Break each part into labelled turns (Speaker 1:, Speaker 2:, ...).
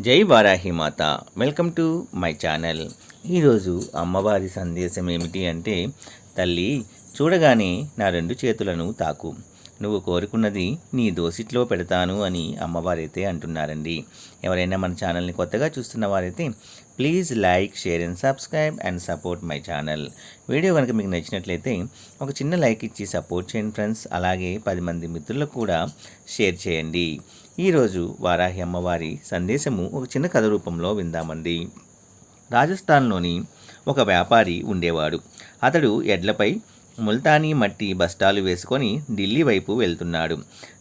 Speaker 1: జై వారాహి మాత. Welcome to my channel. ఈరోజు అమ్మవారి సందేశం ఏమిటి అంటే తల్లి చూడగానే నా రెండు చేతులను తాకు. నువ్వు కోరుకున్నది నీ దోసిట్లో పెడతాను అని అమ్మవారైతే అంటున్నారండి. ఎవరైనా మన ఛానల్ని కొత్తగా చూస్తున్న వారైతే please like share and subscribe and support my channel. Video కనుక మీకు నచ్చినట్లయితే ఒక చిన్న లైక్ ఇచ్చి సపోర్ట్ చేయండి ఫ్రెండ్స్. అలాగే పది మంది మిత్రులకు కూడా షేర్ చేయండి. ఈరోజు వారాహి అమ్మవారి సందేశము ఒక చిన్న కథ రూపంలో విందామండి. రాజస్థాన్లోని ఒక వ్యాపారి ఉండేవాడు. అతడు ఎడ్లపై ముల్తానీ మట్టి బస్తాలు వేసుకొని ఢిల్లీ వైపు వెళ్తున్నాడు.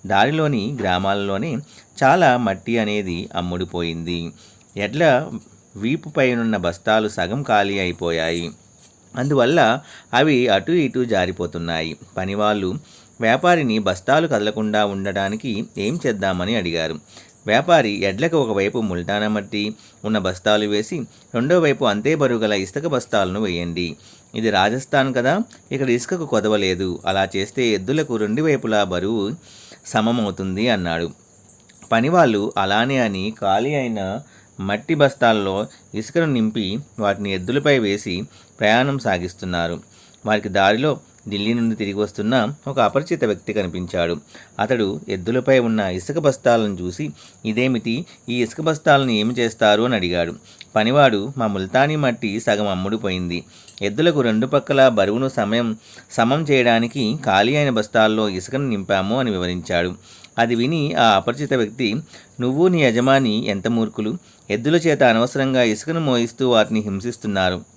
Speaker 1: దారిలోని గ్రామాలలోనే చాలా మట్టి అనేది అమ్ముడుపోయింది. ఎడ్ల వీపుపైనున్న బస్తాలు సగం ఖాళీ అయిపోయాయి. అందువల్ల అవి అటు ఇటు జారిపోతున్నాయి. పనివాళ్ళు వ్యాపారిని బస్తాలు కదలకుండా ఉండడానికి ఏం చేద్దామని అడిగారు. వ్యాపారి ఎడ్లకు ఒకవైపు ముల్టానా మట్టి ఉన్న బస్తాలు వేసి రెండో వైపు అంతే బరువు గల ఇసుక బస్తాలను వేయండి. ఇది రాజస్థాన్ కదా ఇక్కడ ఇసుకకు కొదవలేదు. అలా చేస్తే ఎద్దులకు రెండు వైపులా బరువు సమమవుతుంది అన్నాడు. పనివాళ్ళు అలానే అని ఖాళీ అయిన మట్టి బస్తాల్లో ఇసుకను నింపి వాటిని ఎద్దులపై వేసి ప్రయాణం సాగిస్తున్నారు. వారికి దారిలో ఢిల్లీ నుండి తిరిగి వస్తున్న ఒక అపరిచిత వ్యక్తి కనిపించాడు. అతడు ఎద్దులపై ఉన్న ఇసుక బస్తాలను చూసి ఇదేమిటి? ఈ ఇసుక బస్తాలను ఏమి చేస్తారు? అని అడిగాడు. పనివాడు మా ముల్తానీ మట్టి సగం అమ్ముడుపోయింది. ఎద్దులకు రెండు పక్కల బరువును సమయం సమం చేయడానికి ఖాళీ అయిన బస్తాల్లో ఇసుకను నింపాము అని వివరించాడు. అది విని ఆ అపరిచిత వ్యక్తి నువ్వు నీ యజమాని ఎంత మూర్ఖులు? ఎద్దుల చేత అనవసరంగా ఇసుకను మోయిస్తూ వాటిని హింసిస్తున్నారు.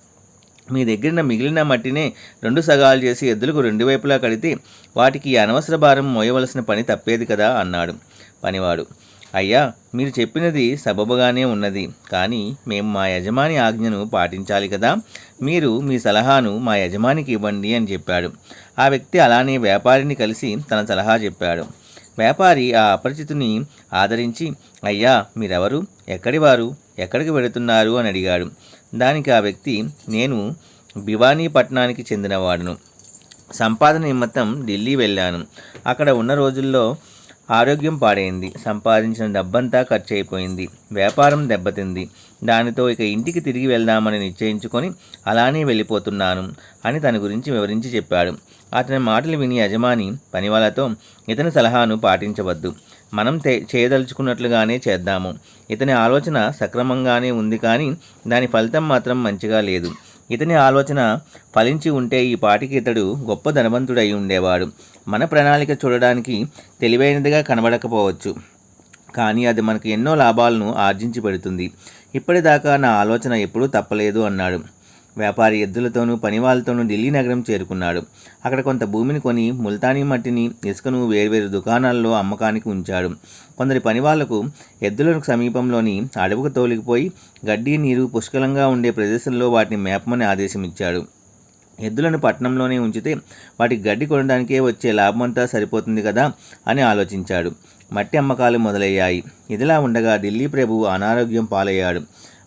Speaker 1: మీ దగ్గర మిగిలిన మట్టినే రెండు సగాలు చేసి ఎద్దులకు రెండు వైపులా కడితే వాటికి అనవసర భారం మోయవలసిన పని తప్పేది కదా అన్నాడు పనివాడు. అయ్యా మీరు చెప్పినది సబబుగానే ఉన్నది. కానీ మేము మా యజమాని ఆజ్ఞను పాటించాలి కదా. మీరు మీ సలహాను మా యజమానికి ఇవ్వండి అని చెప్పాడు. ఆ వ్యక్తి అలానే వ్యాపారిని కలిసి తన సలహా చెప్పాడు. వ్యాపారి ఆ అపరిచితుని ఆదరించి అయ్యా మీరెవరు? ఎక్కడి వారు ఎక్కడికి వెళుతున్నారు? అని అడిగాడు. దానికి ఆ వ్యక్తి నేను భివానీ పట్టణానికి చెందినవాడును. సంపాదన నిమిత్తం ఢిల్లీ వెళ్ళాను. అక్కడ ఉన్న రోజుల్లో ఆరోగ్యం పాడైంది. సంపాదించిన డబ్బంతా ఖర్చు అయిపోయింది వ్యాపారం దెబ్బతింది. దానితో ఇక ఇంటికి తిరిగి వెళ్దామని నిశ్చయించుకొని అలానే వెళ్ళిపోతున్నాను అని తన గురించి వివరించి చెప్పాడు. అతని మాటలు విని యజమాని పనివాళ్ళతో ఇతని సలహాను పాటించవద్దు. మనం చేయదలుచుకున్నట్లుగానే చేద్దాము. ఇతని ఆలోచన సక్రమంగానే ఉంది కానీ దాని ఫలితం మాత్రం మంచిగా లేదు. ఇతని ఆలోచన ఫలించి ఉంటే ఈ పాటికి ఇతడు గొప్ప ధనవంతుడై ఉండేవాడు. మన ప్రణాళిక చూడడానికి తెలివైనదిగా కనబడకపోవచ్చు. కానీ అది మనకు ఎన్నో లాభాలను ఆర్జించి పెడుతుంది. ఇప్పటిదాకా నా ఆలోచన ఎప్పుడూ తప్పలేదు అన్నాడు. వ్యాపారి ఎద్దులతోనూ పనివాళ్ళతోనూ ఢిల్లీ నగరం చేరుకున్నాడు. అక్కడ కొంత భూమిని కొని ముల్తానీ మట్టిని ఇసుకను వేర్వేరు దుకాణాల్లో అమ్మకానికి ఉంచాడు. కొందరి పనివాళ్ళకు ఎద్దులకు సమీపంలోని అడవుకు తోలికిపోయి గడ్డి నీరు పుష్కలంగా ఉండే ప్రదేశంలో వాటిని మేపమని ఆదేశం ఇచ్చాడు ఎద్దులను పట్టణంలోనే ఉంచితే వాటికి గడ్డి కొనడానికే వచ్చే లాభమంతా సరిపోతుంది కదా అని ఆలోచించాడు. మట్టి అమ్మకాలు మొదలయ్యాయి. ఇదిలా ఉండగా ఢిల్లీ ప్రభు అనారోగ్యం పాలయ్యాడు.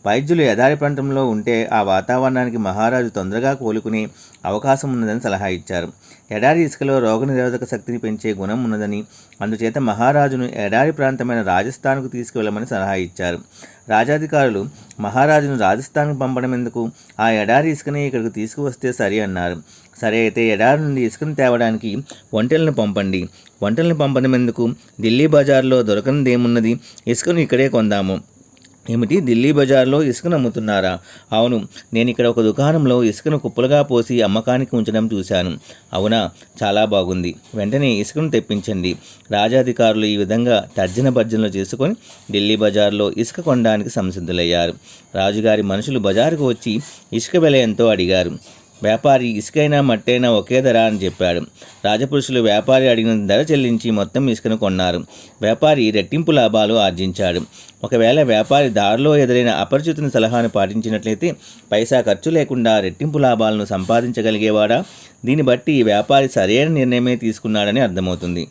Speaker 1: వైద్యులు ఎదారి ప్రాంతంలో ఉంటే ఆ వాతావరణానికి మహారాజు తొందరగా కోలుకునే అవకాశం ఉన్నదని సలహా ఇచ్చారు. ఎడారి ఇసుకలో రోగనిరోధక శక్తిని పెంచే గుణం ఉన్నదని అందుచేత మహారాజును ఎడారి ప్రాంతమైన రాజస్థాన్కు తీసుకువెళ్ళమని సలహా ఇచ్చారు. రాజాధికారులు మహారాజును రాజస్థాన్కు పంపడం ఎందుకు ఆ ఎడారి ఇసుకని ఇక్కడికి తీసుకువస్తే సరి అన్నారు. సరే అయితే ఎడారి నుండి ఇసుకను తేవడానికి ఒంటెలను పంపండి. ఒంటెలను పంపడం ఎందుకు ఢిల్లీ బజార్లో దొరకనిదేమున్నది? ఇసుకను ఇక్కడే కొందాము. ఏమిటి? ఢిల్లీ బజార్లో ఇసుకను అమ్ముతున్నారా అవును నేను ఇక్కడ ఒక దుకాణంలో ఇసుకను కుప్పలుగా పోసి అమ్మకానికి ఉంచడం చూశాను. అవునా చాలా బాగుంది. వెంటనే ఇసుకను తెప్పించండి. రాజాధికారులు ఈ విధంగా తర్జన భర్జనలు చేసుకొని ఢిల్లీ బజార్లో ఇసుక కొనడానికి సంసిద్ధులయ్యారు. రాజుగారి మనుషులు బజారుకు వచ్చి ఇసుక వెల ఎంతో అడిగారు. వ్యాపారి ఇసుకైనా మట్టైనా ఒకే ధర అని చెప్పాడు. రాజపురుషులు వ్యాపారి అడిగిన ధర చెల్లించి మొత్తం ఇసుకను కొన్నారు. వ్యాపారి రెట్టింపు లాభాలు ఆర్జించాడు. ఒకవేళ వ్యాపారి దారిలో ఎదురైన అపరిచితుని సలహాను పాటించినట్లయితే పైసా ఖర్చు లేకుండా రెట్టింపు లాభాలను సంపాదించగలిగేవాడా? దీన్ని బట్టి ఈ వ్యాపారి సరైన నిర్ణయమే తీసుకున్నాడని అర్థమవుతుంది.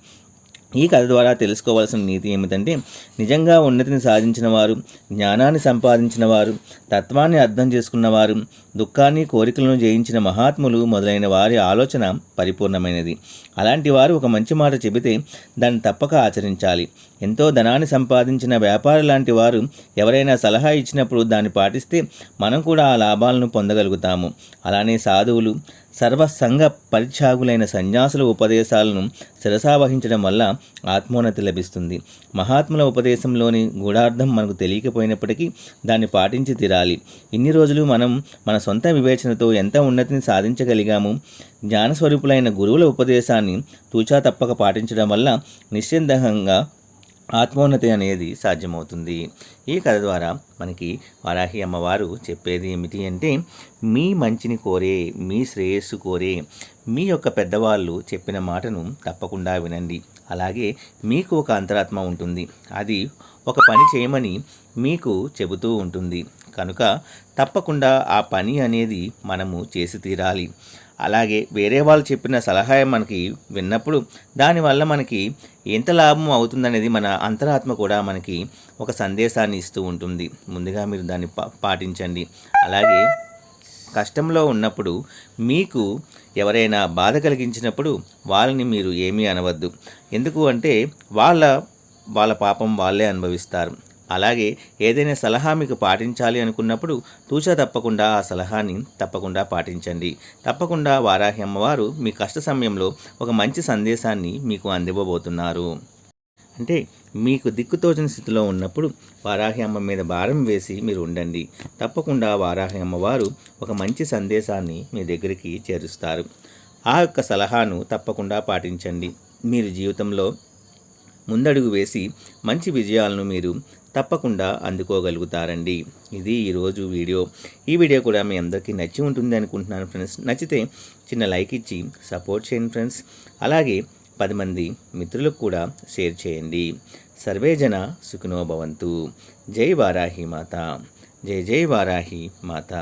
Speaker 1: ఈ కథ ద్వారా తెలుసుకోవాల్సిన నీతి ఏమిటంటే నిజంగా ఉన్నతిని సాధించిన వారు జ్ఞానాన్ని సంపాదించిన వారు తత్వాన్ని అర్థం చేసుకున్నవారు దుఃఖాన్ని కోరికలను జయించిన మహాత్ములు మొదలైన వారి ఆలోచన పరిపూర్ణమైనది. అలాంటి వారు ఒక మంచి మాట చెబితే దాన్ని తప్పక ఆచరించాలి. ఎంతో ధనాన్ని సంపాదించిన వ్యాపారి లాంటి వారు ఎవరైనా సలహా ఇచ్చినప్పుడు దాన్ని పాటిస్తే మనం కూడా ఆ లాభాలను పొందగలుగుతాము. అలానే సాధువులు సర్వసంగ పరిత్యాగులైన సన్యాసుల ఉపదేశాలను శిరసావహించడం వల్ల ఆత్మోన్నతి లభిస్తుంది. మహాత్ముల ఉపదేశంలోని గూఢార్థం మనకు తెలియకపోయినప్పటికీ దాన్ని పాటించి తీరాలి. ఇన్ని రోజులు మనం మన సొంత వివేచనతో ఎంత ఉన్నతిని సాధించగలిగాము? జ్ఞానస్వరూపులైన గురువుల ఉపదేశాన్ని తూచా తప్పక పాటించడం వల్ల నిశ్చిందంగా ఆత్మోన్నతి అనేది సాధ్యమవుతుంది. ఈ కథ ద్వారా మనకి వారాహి అమ్మవారు చెప్పేది ఏమిటి అంటే మీ మంచిని కోరే మీ శ్రేయస్సు కోరే మీ యొక్క పెద్దవాళ్ళు చెప్పిన మాటను తప్పకుండా వినండి. అలాగే మీకు ఒక అంతరాత్మ ఉంటుంది. అది ఒక పని చేయమని మీకు చెబుతూ ఉంటుంది. కనుక తప్పకుండా ఆ పని అనేది మనము చేసి తీరాలి. అలాగే వేరే వాళ్ళు చెప్పిన సలహా మనకి విన్నప్పుడు దానివల్ల మనకి ఎంత లాభం అవుతుందనేది మన అంతరాత్మ కూడా మనకి ఒక సందేశాన్ని ఇస్తూ ఉంటుంది. ముందుగా మీరు దాన్ని పా పాటించండి. అలాగే కష్టంలో ఉన్నప్పుడు మీకు ఎవరైనా బాధ కలిగించినప్పుడు వాళ్ళని మీరు ఏమీ అనవద్దు. ఎందుకు అంటే వాళ్ళ వాళ్ళ పాపం వాళ్ళే అనుభవిస్తారు. అలాగే ఏదైనా సలహా మీకు పాటించాలి అనుకున్నప్పుడు తూచా తప్పకుండా ఆ సలహాని తప్పకుండా పాటించండి. తప్పకుండా వారాహి అమ్మవారు మీ కష్ట సమయంలో ఒక మంచి సందేశాన్ని మీకు అందివ్వబోతున్నారు. అంటే మీకు దిక్కుతోచని స్థితిలో ఉన్నప్పుడు వారాహి అమ్మ మీద భారం వేసి మీరు ఉండండి. తప్పకుండా వారాహి అమ్మవారు ఒక మంచి సందేశాన్ని మీ దగ్గరికి చేరుస్తారు. ఆ యొక్క సలహాను తప్పకుండా పాటించండి. మీరు జీవితంలో ముందడుగు వేసి మంచి విజయాలను మీరు తప్పకుండా అందుకోగలుగుతారండి. ఇది ఈరోజు వీడియో. ఈ వీడియో కూడా మీ అందరికీ నచ్చి ఉంటుంది అనుకుంటున్నాను ఫ్రెండ్స్. నచ్చితే చిన్న లైక్ ఇచ్చి సపోర్ట్ చేయండి ఫ్రెండ్స్. అలాగే పది మంది మిత్రులకు కూడా షేర్ చేయండి. సర్వేజన సుఖినో భవంతు. జై వారాహి మాత. జై జై వారాహి మాత.